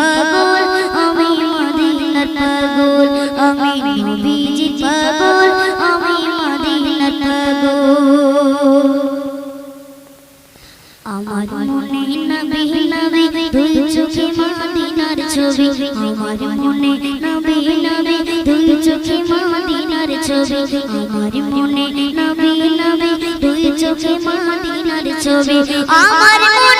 পাগল, আমি মদিনার পাগল, আমি নবীজি পাগল, আমি মদিনার পাগল। আমার মনে নবী নবী দুই চোখে মদিনার ছবি। আমার মনে নবী নবী দুই চোখে মদিনার ছবি। আমার মনে নবী নবী দুই চোখে মদিনার ছবি। আমার মনে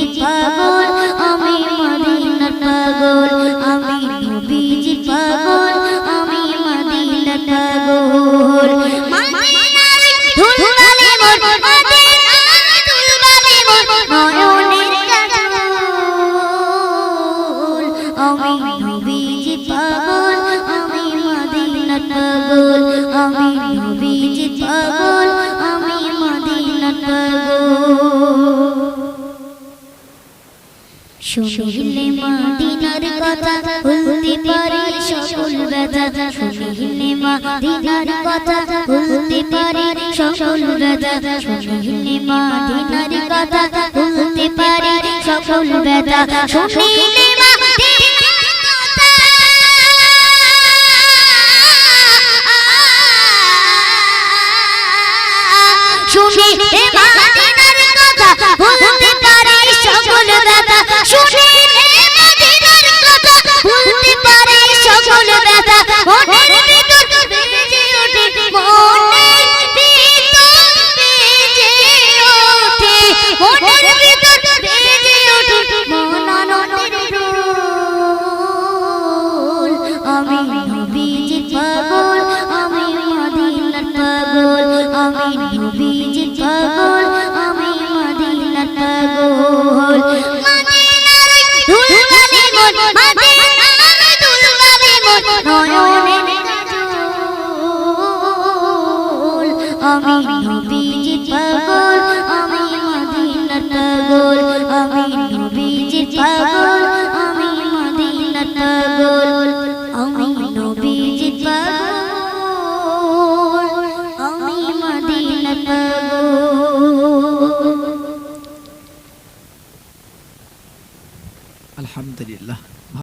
শুনিলে মাদিনার কথা বলতে পারি সকল ব্যথা। মাদিনার কথা বলতে পারি সকল ব্যথা শুনিলে মাদিনার কথা বলতে পারি সকল ব্যথা শুনিলে শুনিলে মাদিনার কথা বলতে পারি সকল ব্যথা 他们的人了